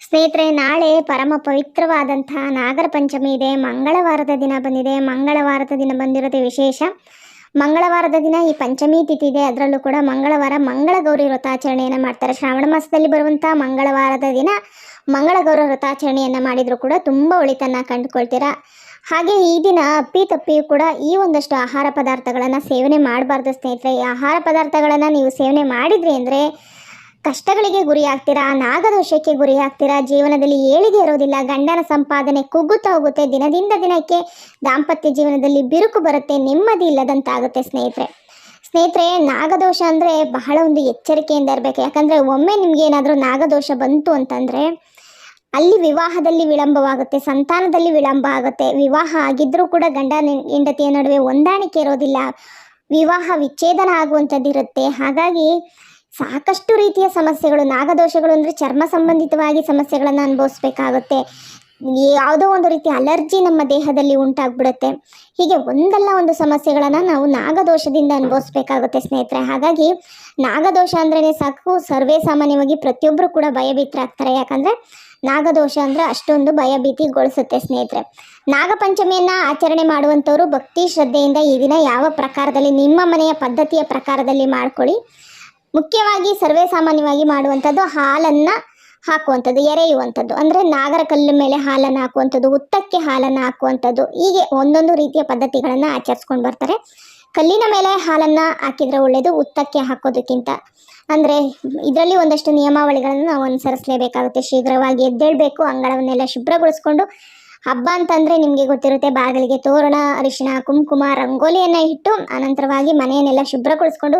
ಸ್ನೇಹಿತರೆ, ನಾಳೆ ಪರಮ ಪವಿತ್ರವಾದಂತಹ ನಾಗರ ಪಂಚಮಿ ಇದೆ. ಮಂಗಳವಾರದ ದಿನ ಬಂದಿದೆ. ಮಂಗಳವಾರದ ದಿನ ಬಂದಿರೋದು ವಿಶೇಷ. ಮಂಗಳವಾರದ ದಿನ ಈ ಪಂಚಮಿ ತಿಥಿ ಇದೆ. ಅದರಲ್ಲೂ ಕೂಡ ಮಂಗಳವಾರ ಮಂಗಳ ಗೌರಿ ವ್ರತಾಚರಣೆಯನ್ನು ಮಾಡ್ತಾರೆ. ಶ್ರಾವಣ ಮಾಸದಲ್ಲಿ ಬರುವಂಥ ಮಂಗಳವಾರದ ದಿನ ಮಂಗಳ ಗೌರಿ ವ್ರತಾಚರಣೆಯನ್ನು ಮಾಡಿದರೂ ಕೂಡ ತುಂಬ ಒಳಿತನ್ನ ಕಂಡುಕೊಳ್ತೀರಾ? ಹಾಗೆ ಈ ದಿನ ಅಪ್ಪಿ ತಪ್ಪಿಯೂ ಕೂಡ ಈ ಒಂದಷ್ಟು ಆಹಾರ ಪದಾರ್ಥಗಳನ್ನು ಸೇವನೆ ಮಾಡಬಾರ್ದು ಸ್ನೇಹಿತರೆ. ಈ ಆಹಾರ ಪದಾರ್ಥಗಳನ್ನು ನೀವು ಸೇವನೆ ಮಾಡಿದ್ರಿ ಅಂದರೆ ಕಷ್ಟಗಳಿಗೆ ಗುರಿ ಆಗ್ತೀರಾ ನಾಗದೋಷಕ್ಕೆ ಗುರಿ ಆಗ್ತೀರಾ ಜೀವನದಲ್ಲಿ ಏಳಿಗೆ ಇರೋದಿಲ್ಲ. ಗಂಡನ ಸಂಪಾದನೆ ಕುಗ್ಗುತ್ತಾ ಹೋಗುತ್ತೆ. ದಿನದಿಂದ ದಿನಕ್ಕೆ ದಾಂಪತ್ಯ ಜೀವನದಲ್ಲಿ ಬಿರುಕು ಬರುತ್ತೆ. ನೆಮ್ಮದಿ ಇಲ್ಲದಂತಾಗುತ್ತೆ ಸ್ನೇಹಿತರೆ. ಸ್ನೇಹಿತರೆ, ನಾಗದೋಷ ಅಂದರೆ ಬಹಳ ಒಂದು ಎಚ್ಚರಿಕೆಯಿಂದ ಇರಬೇಕು. ಯಾಕಂದರೆ ಒಮ್ಮೆ ನಿಮ್ಗೆ ಏನಾದರೂ ನಾಗದೋಷ ಬಂತು ಅಂತಂದರೆ ಅಲ್ಲಿ ವಿವಾಹದಲ್ಲಿ ವಿಳಂಬವಾಗುತ್ತೆ, ಸಂತಾನದಲ್ಲಿ ವಿಳಂಬ ಆಗುತ್ತೆ. ವಿವಾಹ ಆಗಿದ್ದರೂ ಕೂಡ ಗಂಡ ಹೆಂಡತಿಯ ನಡುವೆ ಹೊಂದಾಣಿಕೆ ಇರೋದಿಲ್ಲ. ವಿವಾಹ ವಿಚ್ಛೇದನ ಆಗುವಂಥದ್ದಿರುತ್ತೆ. ಹಾಗಾಗಿ ಸಾಕಷ್ಟು ರೀತಿಯ ಸಮಸ್ಯೆಗಳು, ನಾಗದೋಷಗಳು ಅಂದರೆ ಚರ್ಮ ಸಂಬಂಧಿತವಾಗಿ ಸಮಸ್ಯೆಗಳನ್ನು ಅನುಭವಿಸ್ಬೇಕಾಗುತ್ತೆ. ಯಾವುದೋ ಒಂದು ರೀತಿ ಅಲರ್ಜಿ ನಮ್ಮ ದೇಹದಲ್ಲಿ ಉಂಟಾಗ್ಬಿಡುತ್ತೆ. ಹೀಗೆ ಒಂದಲ್ಲ ಒಂದು ಸಮಸ್ಯೆಗಳನ್ನು ನಾವು ನಾಗದೋಷದಿಂದ ಅನುಭವಿಸ್ಬೇಕಾಗುತ್ತೆ ಸ್ನೇಹಿತರೆ. ಹಾಗಾಗಿ ನಾಗದೋಷ ಅಂದ್ರೇ ಸಾಕು, ಸರ್ವೇ ಸಾಮಾನ್ಯವಾಗಿ ಪ್ರತಿಯೊಬ್ಬರು ಕೂಡ ಭಯಭೀತರಾಗ್ತಾರೆ. ಯಾಕಂದರೆ ನಾಗದೋಷ ಅಂದರೆ ಅಷ್ಟೊಂದು ಭಯಭೀತಿಗೊಳಿಸುತ್ತೆ ಸ್ನೇಹಿತರೆ. ನಾಗಪಂಚಮಿಯನ್ನು ಆಚರಣೆ ಮಾಡುವಂಥವರು ಭಕ್ತಿ ಶ್ರದ್ಧೆಯಿಂದ ಈ ದಿನ ಯಾವ ಪ್ರಕಾರದಲ್ಲಿ, ನಿಮ್ಮ ಮನೆಯ ಪದ್ಧತಿಯ ಪ್ರಕಾರದಲ್ಲಿ ಮಾಡ್ಕೊಳ್ಳಿ. ಮುಖ್ಯವಾಗಿ ಸರ್ವೇ ಸಾಮಾನ್ಯವಾಗಿ ಮಾಡುವಂಥದ್ದು ಹಾಲನ್ನು ಹಾಕುವಂಥದ್ದು, ಎರೆಯುವಂಥದ್ದು. ಅಂದರೆ ನಾಗರ ಕಲ್ಲು ಮೇಲೆ ಹಾಲನ್ನು ಹಾಕುವಂಥದ್ದು ಉತ್ತಕ್ಕೆ ಹಾಲನ್ನು ಹಾಕುವಂಥದ್ದು. ಹೀಗೆ ಒಂದೊಂದು ರೀತಿಯ ಪದ್ಧತಿಗಳನ್ನು ಆಚರಿಸ್ಕೊಂಡು ಬರ್ತಾರೆ. ಕಲ್ಲಿನ ಮೇಲೆ ಹಾಲನ್ನು ಹಾಕಿದರೆ ಒಳ್ಳೆಯದು ಉತ್ತಕ್ಕೆ ಹಾಕೋದಕ್ಕಿಂತ. ಅಂದರೆ ಇದರಲ್ಲಿ ಒಂದಷ್ಟು ನಿಯಮಾವಳಿಗಳನ್ನು ನಾವು ಅನುಸರಿಸಲೇಬೇಕಾಗುತ್ತೆ. ಶೀಘ್ರವಾಗಿ ಎದ್ದೇಳಬೇಕು, ಅಂಗಳವನ್ನೆಲ್ಲ ಶುಭ್ರಗೊಳಿಸ್ಕೊಂಡು ಹಬ್ಬ ಅಂತಂದರೆ ನಿಮಗೆ ಗೊತ್ತಿರುತ್ತೆ, ಬಾಗಿಲಿಗೆ ತೋರಣ, ಅರಿಶಿಣ, ಕುಂಕುಮ, ರಂಗೋಲಿಯನ್ನು ಇಟ್ಟು ಅನಂತರವಾಗಿ ಮನೆಯನ್ನೆಲ್ಲ ಶುಭ್ರಗೊಳಿಸ್ಕೊಂಡು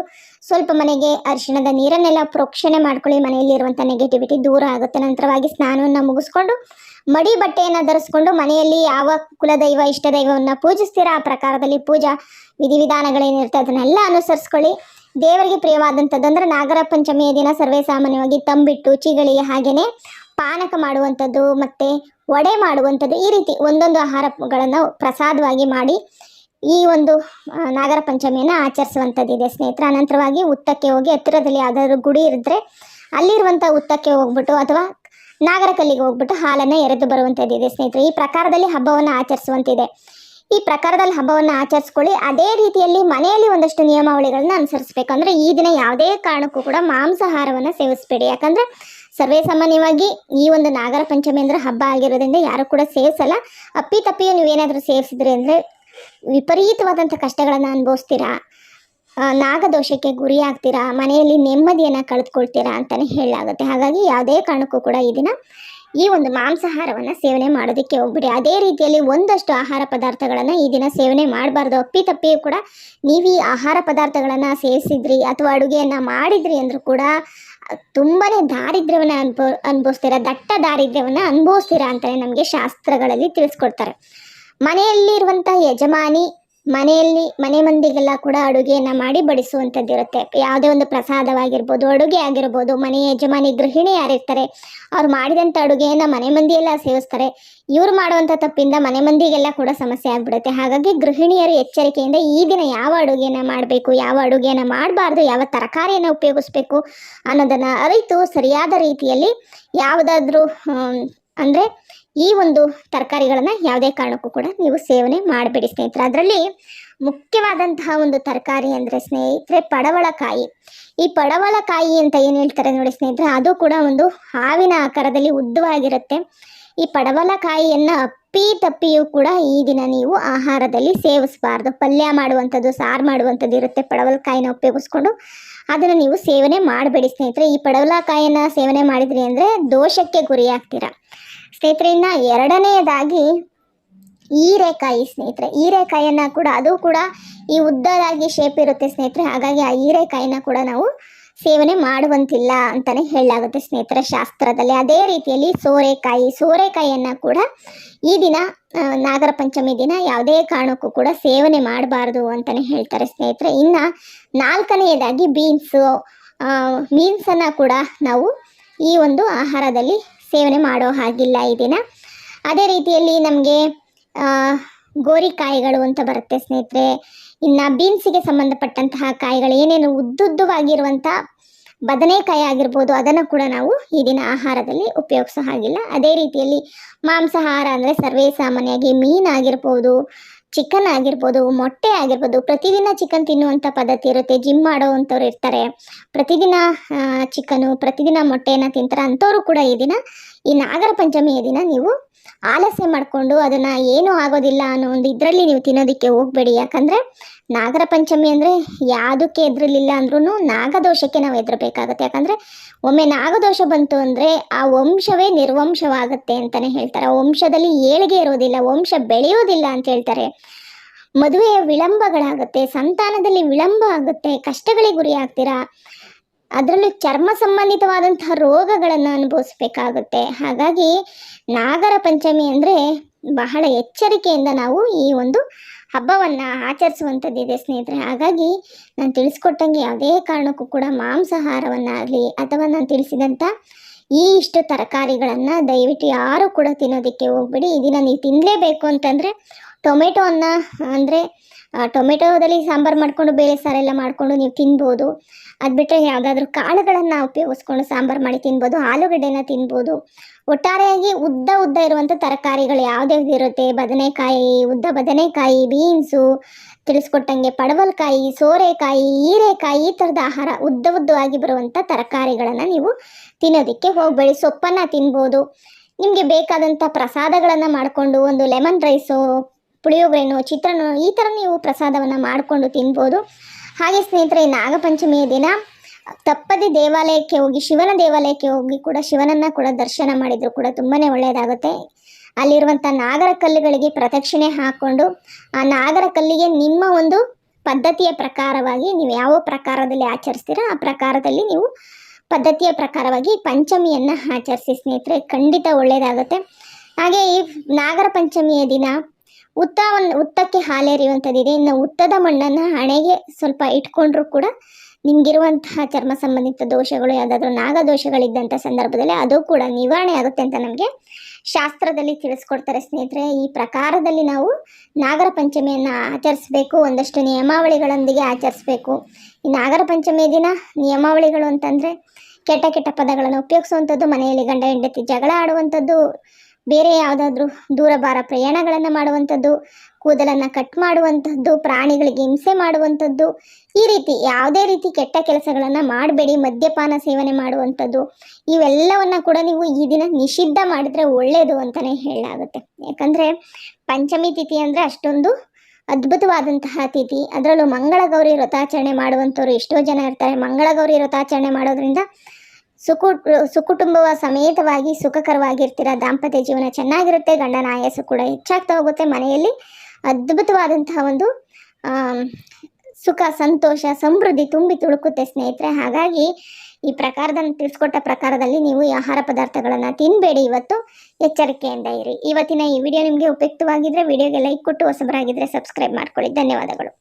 ಸ್ವಲ್ಪ ಮನೆಗೆ ಅರಿಶಿಣದ ನೀರನ್ನೆಲ್ಲ ಪ್ರೋಕ್ಷಣೆ ಮಾಡ್ಕೊಳ್ಳಿ. ಮನೆಯಲ್ಲಿರುವಂಥ ನೆಗೆಟಿವಿಟಿ ದೂರ ಆಗುತ್ತೆ. ನಂತರವಾಗಿ ಸ್ನಾನವನ್ನು ಮುಗಿಸ್ಕೊಂಡು ಮಡಿ ಬಟ್ಟೆಯನ್ನು ಧರಿಸ್ಕೊಂಡು ಮನೆಯಲ್ಲಿ ಯಾವ ಕುಲದೈವ ಇಷ್ಟ ದೈವವನ್ನು ಪೂಜಿಸ್ತೀರಾ ಆ ಪ್ರಕಾರದಲ್ಲಿ ಪೂಜಾ ವಿಧಿವಿಧಾನಗಳೇನಿರುತ್ತೆ ಅದನ್ನೆಲ್ಲ ಅನುಸರಿಸ್ಕೊಳ್ಳಿ. ದೇವರಿಗೆ ಪ್ರಿಯವಾದಂಥದ್ದು ಅಂದರೆ ನಾಗರ ಪಂಚಮಿಯ ದಿನ ಸರ್ವೇ ಸಾಮಾನ್ಯವಾಗಿ ತಂಬಿಟ್ಟು, ಚಿಗಳಿ ಹಾಗೆಯೇ ಪಾನಕ ಮಾಡುವಂಥದ್ದು, ಮತ್ತು ವಡೆ ಮಾಡುವಂಥದ್ದು ಈ ರೀತಿ ಒಂದೊಂದು ಆಹಾರಗಳನ್ನು ಪ್ರಸಾದವಾಗಿ ಮಾಡಿ ಈ ಒಂದು ನಾಗರ ಪಂಚಮಿಯನ್ನು ಆಚರಿಸುವಂಥದ್ದಿದೆ ಸ್ನೇಹಿತರ. ಅನಂತರವಾಗಿ ಉತ್ತಕ್ಕೆ ಹೋಗಿ ಹತ್ತಿರದಲ್ಲಿ ಯಾವ್ದಾದ್ರು ಗುಡಿ ಇದ್ದರೆ ಅಲ್ಲಿರುವಂಥ ಉತ್ತಕ್ಕೆ ಹೋಗ್ಬಿಟ್ಟು ಅಥವಾ ನಾಗರಕಲ್ಲಿಗೆ ಹೋಗ್ಬಿಟ್ಟು ಹಾಲನ್ನು ಎರೆದು ಬರುವಂಥದ್ದಿದೆ ಸ್ನೇಹಿತರೆ. ಈ ಪ್ರಕಾರದಲ್ಲಿ ಹಬ್ಬವನ್ನು ಆಚರಿಸುವಂತಿದೆ. ಈ ಪ್ರಕಾರದಲ್ಲಿ ಹಬ್ಬವನ್ನು ಆಚರಿಸ್ಕೊಳ್ಳಿ. ಅದೇ ರೀತಿಯಲ್ಲಿ ಮನೆಯಲ್ಲಿ ಒಂದಷ್ಟು ನಿಯಮಾವಳಿಗಳನ್ನ ಅನುಸರಿಸಬೇಕು. ಅಂದರೆ ಈ ದಿನ ಯಾವುದೇ ಕಾರಣಕ್ಕೂ ಕೂಡ ಮಾಂಸಾಹಾರವನ್ನು ಸೇವಿಸಬೇಡಿ. ಯಾಕಂದರೆ ಸರ್ವೇ ಸಾಮಾನ್ಯವಾಗಿ ಈ ಒಂದು ನಾಗರ ಪಂಚಮಿ ಅಂದರೆ ಹಬ್ಬ ಆಗಿರೋದ್ರಿಂದ ಯಾರು ಕೂಡ ಸೇವಿಸಲ್ಲ. ಅಪ್ಪಿ ತಪ್ಪಿಯು ನೀವೇನಾದರೂ ಸೇವಿಸಿದ್ರಿ ಅಂದರೆ ವಿಪರೀತವಾದಂಥ ಕಷ್ಟಗಳನ್ನು ಅನುಭವಿಸ್ತೀರಾ? ನಾಗದೋಷಕ್ಕೆ ಗುರಿ ಆಗ್ತೀರಾ? ಮನೆಯಲ್ಲಿ ನೆಮ್ಮದಿಯನ್ನು ಕಳೆದುಕೊಳ್ತೀರಾ ಅಂತಲೇ ಹೇಳಲಾಗುತ್ತೆ. ಹಾಗಾಗಿ ಯಾವುದೇ ಕಾರಣಕ್ಕೂ ಕೂಡ ಈ ದಿನ ಈ ಒಂದು ಮಾಂಸಾಹಾರವನ್ನು ಸೇವನೆ ಮಾಡೋದಕ್ಕೆ ಹೋಗ್ಬಿಡಿ. ಅದೇ ರೀತಿಯಲ್ಲಿ ಒಂದಷ್ಟು ಆಹಾರ ಪದಾರ್ಥಗಳನ್ನು ಈ ದಿನ ಸೇವನೆ ಮಾಡಬಾರ್ದು. ಅಪ್ಪಿ ತಪ್ಪಿಯೂ ಕೂಡ ನೀವು ಈ ಆಹಾರ ಪದಾರ್ಥಗಳನ್ನು ಸೇವಿಸಿದ್ರಿ ಅಥವಾ ಅಡುಗೆಯನ್ನು ಮಾಡಿದ್ರಿ ಅಂದರೂ ಕೂಡ ತುಂಬಾ ದಾರಿದ್ರ್ಯವನ್ನು ಅನುಭವ ಅನುಭವಿಸ್ತೀರಾ, ದಟ್ಟ ದಾರಿದ್ರ್ಯವನ್ನು ಅನುಭವಿಸ್ತೀರಾ ಅಂತಲೇ ನಮಗೆ ಶಾಸ್ತ್ರಗಳಲ್ಲಿ ತಿಳಿಸ್ಕೊಡ್ತಾರೆ. ಮನೆಯಲ್ಲಿರುವಂಥ ಯಜಮಾನಿ ಮನೆಯಲ್ಲಿ ಮನೆ ಮಂದಿಗೆಲ್ಲ ಕೂಡ ಅಡುಗೆಯನ್ನು ಮಾಡಿ ಬಡಿಸುವಂಥದ್ದು ಇರುತ್ತೆ. ಯಾವುದೇ ಒಂದು ಪ್ರಸಾದವಾಗಿರ್ಬೋದು, ಅಡುಗೆ ಆಗಿರ್ಬೋದು, ಮನೆ ಯಜಮಾನಿ ಗೃಹಿಣಿ ಯಾರಿರ್ತಾರೆ, ಅವ್ರು ಮಾಡಿದಂಥ ಅಡುಗೆಯನ್ನು ಮನೆ ಮಂದಿಯೆಲ್ಲ ಸೇವಿಸ್ತಾರೆ. ಇವ್ರು ಮಾಡುವಂಥ ತಪ್ಪಿಂದ ಮನೆ ಮಂದಿಗೆಲ್ಲ ಕೂಡ ಸಮಸ್ಯೆ ಆಗ್ಬಿಡುತ್ತೆ. ಹಾಗಾಗಿ ಗೃಹಿಣಿಯರು ಎಚ್ಚರಿಕೆಯಿಂದ ಈ ದಿನ ಯಾವ ಅಡುಗೆಯನ್ನು ಮಾಡಬೇಕು, ಯಾವ ಅಡುಗೆಯನ್ನು ಮಾಡಬಾರ್ದು, ಯಾವ ತರಕಾರಿಯನ್ನು ಉಪಯೋಗಿಸ್ಬೇಕು ಅನ್ನೋದನ್ನು ಅರಿತು ಸರಿಯಾದ ರೀತಿಯಲ್ಲಿ ಯಾವುದಾದ್ರೂ ಅಂದರೆ ಈ ಒಂದು ತರಕಾರಿಗಳನ್ನು ಯಾವುದೇ ಕಾರಣಕ್ಕೂ ಕೂಡ ನೀವು ಸೇವನೆ ಮಾಡಬೇಡಿ, ಸ್ನೇಹಿತರೆ. ಅದರಲ್ಲಿ ಮುಖ್ಯವಾದಂತಹ ಒಂದು ತರಕಾರಿ ಅಂದರೆ ಸ್ನೇಹಿತರೆ ಪಡವಳಕಾಯಿ ಈ ಪಡವಳಕಾಯಿ ಅಂತ ಏನು ಹೇಳ್ತಾರೆ ನೋಡಿ ಸ್ನೇಹಿತರೆ, ಅದು ಕೂಡ ಒಂದು ಹಾವಿನ ಆಕಾರದಲ್ಲಿ ಉದ್ದವಾಗಿರುತ್ತೆ. ಈ ಪಡವಲಕಾಯಿಯನ್ನು ಅಪ್ಪಿ ತಪ್ಪಿಯೂ ಕೂಡ ಈ ದಿನ ನೀವು ಆಹಾರದಲ್ಲಿ ಸೇವಿಸಬಾರ್ದು. ಪಲ್ಯ ಮಾಡುವಂಥದ್ದು, ಸಾರು ಮಾಡುವಂಥದ್ದು ಇರುತ್ತೆ. ಪಡವಲಕಾಯಿನ ಉಪಯೋಗಿಸ್ಕೊಂಡು ಅದನ್ನು ನೀವು ಸೇವನೆ ಮಾಡಬೇಡಿ ಸ್ನೇಹಿತರೆ. ಈ ಪಡವಲಕಾಯಿಯನ್ನು ಸೇವನೆ ಮಾಡಿದ್ರಿ ಅಂದರೆ ದೋಷಕ್ಕೆ ಗುರಿಯಾಗ್ತೀರಾ. ಸ್ನೇಹಿತರೆ ಇನ್ನು ಎರಡನೆಯದಾಗಿ ಹೀರೆಕಾಯಿ ಸ್ನೇಹಿತರೆ. ಹೀರೆಕಾಯಿಯನ್ನು ಕೂಡ ಅದು ಕೂಡ ಈ ಉದ್ದದಾಗಿ ಶೇಪ್ ಇರುತ್ತೆ ಸ್ನೇಹಿತರೆ. ಹಾಗಾಗಿ ಆ ಹೀರೆಕಾಯಿನ ಕೂಡ ನಾವು ಸೇವನೆ ಮಾಡುವಂತಿಲ್ಲ ಅಂತಲೇ ಹೇಳಲಾಗುತ್ತೆ ಸ್ನೇಹಿತರೆ ಶಾಸ್ತ್ರದಲ್ಲಿ. ಅದೇ ರೀತಿಯಲ್ಲಿ ಸೋರೆಕಾಯಿ, ಸೋರೆಕಾಯಿಯನ್ನು ಕೂಡ ಈ ದಿನ ನಾಗರ ಪಂಚಮಿ ದಿನ ಯಾವುದೇ ಕಾರಣಕ್ಕೂ ಕೂಡ ಸೇವನೆ ಮಾಡಬಾರ್ದು ಅಂತಲೇ ಹೇಳ್ತಾರೆ ಸ್ನೇಹಿತರೆ. ಇನ್ನು ನಾಲ್ಕನೆಯದಾಗಿ ಬೀನ್ಸು ಮೀನ್ಸನ್ನು ಕೂಡ ನಾವು ಈ ಒಂದು ಆಹಾರದಲ್ಲಿ ಸೇವನೆ ಮಾಡೋ ಹಾಗಿಲ್ಲ ಈ ದಿನ. ಅದೇ ರೀತಿಯಲ್ಲಿ ನಮಗೆ ಗೋರಿಕಾಯಿಗಳು ಅಂತ ಬರುತ್ತೆ ಸ್ನೇಹಿತರೆ. ಇನ್ನು ಬೀನ್ಸಿಗೆ ಸಂಬಂಧಪಟ್ಟಂತಹ ಕಾಯಿಗಳು ಏನೇನು ಉದ್ದುದ್ದವಾಗಿರುವಂಥ ಬದನೆಕಾಯಿ ಆಗಿರ್ಬೋದು, ಅದನ್ನು ಕೂಡ ನಾವು ಈ ದಿನ ಆಹಾರದಲ್ಲಿ ಉಪಯೋಗಿಸೋ ಹಾಗಿಲ್ಲ. ಅದೇ ರೀತಿಯಲ್ಲಿ ಮಾಂಸಾಹಾರ ಅಂದರೆ ಸರ್ವೇ ಸಾಮಾನ್ಯವಾಗಿ ಮೀನಾಗಿರ್ಬೋದು ಚಿಕನ್ ಆಗಿರ್ಬೋದು, ಮೊಟ್ಟೆ ಆಗಿರ್ಬೋದು, ಪ್ರತಿದಿನ ಚಿಕನ್ ತಿನ್ನುವಂಥ ಪದ್ಧತಿ ಇರುತ್ತೆ. ಜಿಮ್ ಮಾಡೋವಂಥವ್ರು ಇರ್ತಾರೆ. ಪ್ರತಿದಿನ ಚಿಕನು, ಪ್ರತಿದಿನ ಮೊಟ್ಟೆಯನ್ನು ತಿಂತಾರೆ. ಅಂಥವ್ರು ಕೂಡ ಈ ದಿನ ಈ ನಾಗರ ಪಂಚಮಿಯ ದಿನ ನೀವು ಆಲಸ್ಯ ಮಾಡಿಕೊಂಡು ಅದನ್ನು ಏನೂ ಆಗೋದಿಲ್ಲ ಅನ್ನೋ ಒಂದು ಇದರಲ್ಲಿ ನೀವು ತಿನ್ನೋದಕ್ಕೆ ಹೋಗಬೇಡಿ. ಯಾಕಂದರೆ ನಾಗರ ಪಂಚಮಿ ಅಂದರೆ ಯಾವುದಕ್ಕೆ ಎದುರಲಿಲ್ಲ ಅಂದ್ರೂ ನಾಗದೋಷಕ್ಕೆ ನಾವು ಎದುರಬೇಕಾಗತ್ತೆ. ಯಾಕಂದರೆ ಒಮ್ಮೆ ನಾಗದೋಷ ಬಂತು ಅಂದರೆ ಆ ವಂಶವೇ ನಿರ್ವಂಶವಾಗುತ್ತೆ ಅಂತಲೇ ಹೇಳ್ತಾರೆ. ಆ ವಂಶದಲ್ಲಿ ಏಳಿಗೆ ಇರೋದಿಲ್ಲ, ವಂಶ ಬೆಳೆಯೋದಿಲ್ಲ ಅಂತ ಹೇಳ್ತಾರೆ. ಮದುವೆಯ ವಿಳಂಬಗಳಾಗುತ್ತೆ, ಸಂತಾನದಲ್ಲಿ ವಿಳಂಬ ಆಗುತ್ತೆ, ಕಷ್ಟಗಳಿಗೆ ಗುರಿ ಆಗ್ತೀರಾ ಅದರಲ್ಲೂ ಚರ್ಮ ಸಂಬಂಧಿತವಾದಂತಹ ರೋಗಗಳನ್ನು ಅನುಭವಿಸ್ಬೇಕಾಗುತ್ತೆ. ಹಾಗಾಗಿ ನಾಗರ ಪಂಚಮಿ ಅಂದರೆ ಬಹಳ ಎಚ್ಚರಿಕೆಯಿಂದ ನಾವು ಈ ಒಂದು ಹಬ್ಬವನ್ನು ಆಚರಿಸುವಂಥದ್ದಿದೆ ಸ್ನೇಹಿತರೆ. ಹಾಗಾಗಿ ನಾನು ತಿಳಿಸ್ಕೊಟ್ಟಂಗೆ ಯಾವುದೇ ಕಾರಣಕ್ಕೂ ಕೂಡ ಮಾಂಸಾಹಾರವನ್ನಾಗಲಿ ಅಥವಾ ನಾನು ತಿಳಿಸಿದಂಥ ಈ ಇಷ್ಟು ತರಕಾರಿಗಳನ್ನು ದಯವಿಟ್ಟು ಯಾರೂ ಕೂಡ ತಿನ್ನೋದಕ್ಕೆ ಹೋಗ್ಬೇಡಿ. ಇದನ್ನು ನೀವು ತಿನ್ನಲೇಬೇಕು ಅಂತಂದರೆ ಟೊಮೆಟೊವನ್ನು ಅಂದರೆ ಟೊಮೆಟೊದಲ್ಲಿ ಸಾಂಬಾರು ಮಾಡಿಕೊಂಡು ಬೇಳೆ ಸಾರೆಲ್ಲ ಮಾಡಿಕೊಂಡು ನೀವು ತಿನ್ಬೋದು. ಅದು ಬಿಟ್ಟರೆ ಯಾವುದಾದ್ರೂ ಕಾಳುಗಳನ್ನು ಉಪಯೋಗಿಸ್ಕೊಂಡು ಸಾಂಬಾರು ಮಾಡಿ ತಿನ್ಬೋದು, ಆಲೂಗಡ್ಡೆನ ತಿನ್ಬೋದು. ಒಟ್ಟಾರೆಯಾಗಿ ಉದ್ದ ಉದ್ದ ಇರುವಂಥ ತರಕಾರಿಗಳು ಯಾವುದ್ಯಾವ್ದು ಇರುತ್ತೆ. ಬದನೆಕಾಯಿ, ಉದ್ದ ಬದನೆಕಾಯಿ, ಬೀನ್ಸು, ತಿಳಿಸ್ಕೊಟ್ಟಂಗೆ ಪಡವಲ್ಕಾಯಿ, ಸೋರೆಕಾಯಿ, ಹೀರೆಕಾಯಿ ಈ ಥರದ ಆಹಾರ ಉದ್ದ ಉದ್ದವಾಗಿ ಬರುವಂಥ ತರಕಾರಿಗಳನ್ನು ನೀವು ತಿನ್ನೋದಕ್ಕೆ ಹೋಗಬೇಡಿ. ಸೊಪ್ಪನ್ನು ತಿನ್ಬೋದು. ನಿಮಗೆ ಬೇಕಾದಂಥ ಪ್ರಸಾದಗಳನ್ನು ಮಾಡಿಕೊಂಡು ಒಂದು ಲೆಮನ್ ರೈಸು ಪುಳಿಯೋಗರೆನೋ ಚಿತ್ರಾನ್ನ ಈ ಥರ ನೀವು ಪ್ರಸಾದವನ್ನು ಮಾಡಿಕೊಂಡು ತಿನ್ಬೋದು. ಹಾಗೆ ಸ್ನೇಹಿತರೆ ನಾಗಪಂಚಮಿಯ ದಿನ, ತಪ್ಪದೆ ದೇವಾಲಯಕ್ಕೆ ಹೋಗಿ, ಶಿವನ ದೇವಾಲಯಕ್ಕೆ ಹೋಗಿ ಕೂಡ ಶಿವನನ್ನು ಕೂಡ ದರ್ಶನ ಮಾಡಿದರೂ ಕೂಡ ತುಂಬಾ ಒಳ್ಳೆಯದಾಗುತ್ತೆ. ಅಲ್ಲಿರುವಂಥ ನಾಗರ ಕಲ್ಲುಗಳಿಗೆ ಪ್ರದಕ್ಷಿಣೆ ಹಾಕ್ಕೊಂಡು ಆ ನಾಗರ ಕಲ್ಲಿಗೆ ನಿಮ್ಮ ಒಂದು ಪದ್ಧತಿಯ ಪ್ರಕಾರವಾಗಿ ನೀವು ಯಾವ ಪ್ರಕಾರದಲ್ಲಿ ಆಚರಿಸ್ತೀರೋ, ಆ ಪ್ರಕಾರದಲ್ಲಿ ನೀವು ಪದ್ಧತಿಯ ಪ್ರಕಾರವಾಗಿ ಪಂಚಮಿಯನ್ನು ಆಚರಿಸಿ ಸ್ನೇಹಿತರೆ, ಖಂಡಿತ ಒಳ್ಳೆಯದಾಗುತ್ತೆ. ಹಾಗೆ ಈ ನಾಗರ ಪಂಚಮಿಯ ದಿನ ಉತ್ತವನ್ನು ಉತ್ತಕ್ಕೆ ಹಾಲೆರೆಯುವಂಥದ್ದಿದೆ ಇನ್ನು ಉತ್ತದ ಮಣ್ಣನ್ನು ಹಣೆಗೆ ಸ್ವಲ್ಪ ಇಟ್ಕೊಂಡ್ರೂ ಕೂಡ ನಿಮಗಿರುವಂತಹ ಚರ್ಮ ಸಂಬಂಧಿತ ದೋಷಗಳು, ಯಾವುದಾದ್ರೂ ನಾಗದೋಷಗಳಿದ್ದಂಥ ಸಂದರ್ಭದಲ್ಲಿ ಅದು ಕೂಡ ನಿವಾರಣೆ ಆಗುತ್ತೆ ಅಂತ ನಮಗೆ ಶಾಸ್ತ್ರದಲ್ಲಿ ತಿಳಿಸ್ಕೊಡ್ತಾರೆ ಸ್ನೇಹಿತರೆ. ಈ ಪ್ರಕಾರದಲ್ಲಿ ನಾವು ನಾಗರ ಪಂಚಮಿಯನ್ನು ಆಚರಿಸಬೇಕು, ಒಂದಷ್ಟು ನಿಯಮಾವಳಿಗಳೊಂದಿಗೆ ಆಚರಿಸಬೇಕು. ಈ ನಾಗರ ಪಂಚಮಿಯ ದಿನ ನಿಯಮಾವಳಿಗಳು ಅಂತಂದರೆ ಕೆಟ್ಟ ಕೆಟ್ಟ ಪದಗಳನ್ನು ಉಪಯೋಗಿಸುವಂಥದ್ದು, ಮನೆಯಲ್ಲಿ ಗಂಡ ಹೆಂಡತಿ ಜಗಳ ಆಡುವಂಥದ್ದು ಬೇರೆ ಯಾವುದಾದ್ರೂ ದೂರ ಬಾರ ಪ್ರಯಾಣಗಳನ್ನು ಮಾಡುವಂಥದ್ದು, ಕೂದಲನ್ನು ಕಟ್ ಮಾಡುವಂಥದ್ದು, ಪ್ರಾಣಿಗಳಿಗೆ ಹಿಂಸೆ ಮಾಡುವಂಥದ್ದು, ಈ ರೀತಿ ಯಾವುದೇ ರೀತಿ ಕೆಟ್ಟ ಕೆಲಸಗಳನ್ನು ಮಾಡಬೇಡಿ, ಮದ್ಯಪಾನ ಸೇವನೆ ಮಾಡುವಂಥದ್ದು, ಇವೆಲ್ಲವನ್ನು ಕೂಡ ನೀವು ಈ ದಿನ ನಿಷಿದ್ಧ ಮಾಡಿದರೆ ಒಳ್ಳೆಯದು ಅಂತಲೇ ಹೇಳಲಾಗುತ್ತೆ. ಯಾಕಂದರೆ ಪಂಚಮಿ ತಿಥಿ ಅಂದರೆ ಅಷ್ಟೊಂದು ಅದ್ಭುತವಾದಂತಹ ತಿಥಿ. ಅದರಲ್ಲೂ ಮಂಗಳಗೌರಿ ವ್ರತಾಚರಣೆ ಮಾಡುವಂಥವ್ರು ಎಷ್ಟೋ ಜನ ಇರ್ತಾರೆ. ಮಂಗಳಗೌರಿ ವ್ರತಾಚರಣೆ ಮಾಡೋದ್ರಿಂದ ಸುಕು ಸುಕುಟುಂಬವ ಸಮೇತವಾಗಿ ಸುಖಕರವಾಗಿರ್ತೀರ, ದಾಂಪತ್ಯ ಜೀವನ ಚೆನ್ನಾಗಿರುತ್ತೆ ಗಂಡನ ಆಯಸ್ಸು ಕೂಡ ಹೆಚ್ಚಾಗ್ತಾ ಹೋಗುತ್ತೆ ಮನೆಯಲ್ಲಿ. ಅದ್ಭುತವಾದಂತಹ ಒಂದು ಸುಖ, ಸಂತೋಷ, ಸಮೃದ್ಧಿ ತುಂಬಿ ತುಳುಕುತ್ತೆ ಸ್ನೇಹಿತರೆ. ಹಾಗಾಗಿ ಈ ಪ್ರಕಾರದ ತಿಳಿಸ್ಕೊಟ್ಟ ಪ್ರಕಾರದಲ್ಲಿ ನೀವು ಈ ಆಹಾರ ಪದಾರ್ಥಗಳನ್ನು ತಿನ್ನಬೇಡಿ ಇವತ್ತು. ಎಚ್ಚರಿಕೆಯಿಂದ ಇರಿ. ಇವತ್ತಿನ ಈ ವಿಡಿಯೋ ನಿಮಗೆ ಉಪಯುಕ್ತವಾಗಿದ್ದರೆ ವಿಡಿಯೋಗೆ ಲೈಕ್ ಕೊಟ್ಟು ಹೊಸಬರಾಗಿದ್ದರೆ ಸಬ್ಸ್ಕ್ರೈಬ್ ಮಾಡ್ಕೊಳ್ಳಿ. ಧನ್ಯವಾದಗಳು.